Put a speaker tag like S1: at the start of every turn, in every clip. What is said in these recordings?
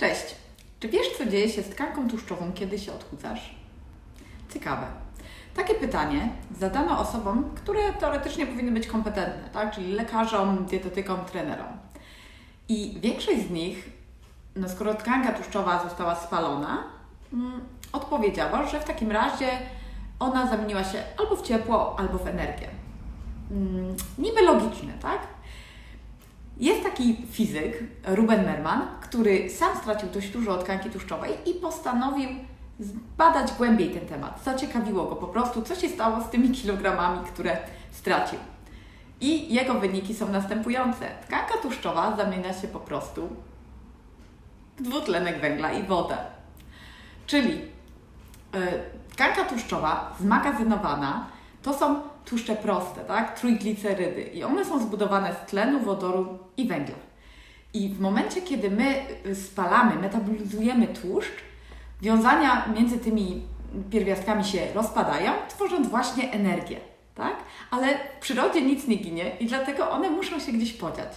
S1: Cześć. Czy wiesz, co dzieje się z tkanką tłuszczową, kiedy się odchudzasz? Ciekawe. Takie pytanie zadano osobom, które teoretycznie powinny być kompetentne, tak? czyli lekarzom, dietetykom, trenerom. I większość z nich, no skoro tkanka tłuszczowa została spalona, mm, odpowiedziała, że w takim razie ona zamieniła się albo w ciepło, albo w energię. Mm, niby logiczne, tak? Taki fizyk, Ruben Merman, który sam stracił dość dużo tkanki tłuszczowej i postanowił zbadać głębiej ten temat. Zaciekawiło go po prostu, co się stało z tymi kilogramami, które stracił. I jego wyniki są następujące. Tkanka tłuszczowa zamienia się po prostu w dwutlenek węgla i wodę. Czyli yy, tkanka tłuszczowa zmagazynowana to są tłuszcze proste, tak? Trójglicerydy. I one są zbudowane z tlenu, wodoru i węgla. I w momencie, kiedy my spalamy, metabolizujemy tłuszcz, wiązania między tymi pierwiastkami się rozpadają, tworząc właśnie energię, tak? Ale w przyrodzie nic nie ginie i dlatego one muszą się gdzieś podziać.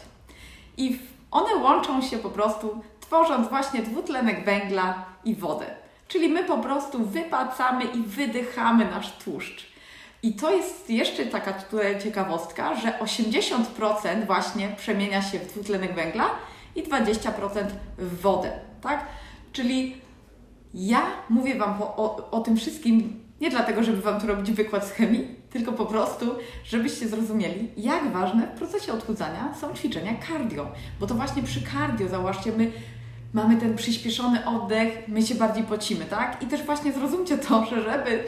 S1: I one łączą się po prostu, tworząc właśnie dwutlenek węgla i wodę. Czyli my po prostu wypacamy i wydychamy nasz tłuszcz. I to jest jeszcze taka tutaj ciekawostka, że 80% właśnie przemienia się w dwutlenek węgla i 20% w wodę, tak? Czyli ja mówię Wam o, o, o tym wszystkim nie dlatego, żeby Wam tu robić wykład z chemii, tylko po prostu, żebyście zrozumieli, jak ważne w procesie odchudzania są ćwiczenia cardio. Bo to właśnie przy cardio, zauważcie, my mamy ten przyspieszony oddech, my się bardziej pocimy, tak? I też właśnie zrozumcie to, że żeby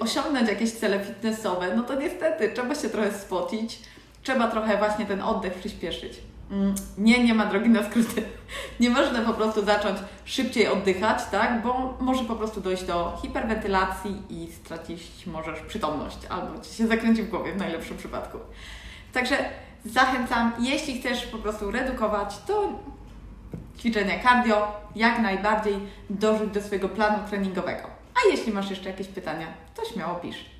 S1: osiągnąć jakieś cele fitnessowe, no to niestety trzeba się trochę spocić, trzeba trochę właśnie ten oddech przyspieszyć. Mm, Nie, nie ma drogi na skróty. Nie można po prostu zacząć szybciej oddychać, tak? Bo może po prostu dojść do hiperwentylacji i stracić możesz przytomność albo ci się zakręci w głowie w najlepszym przypadku. Także zachęcam, jeśli chcesz po prostu redukować, to ćwiczenia cardio jak najbardziej dorzuć do swojego planu treningowego. A jeśli masz jeszcze jakieś pytania, to śmiało pisz.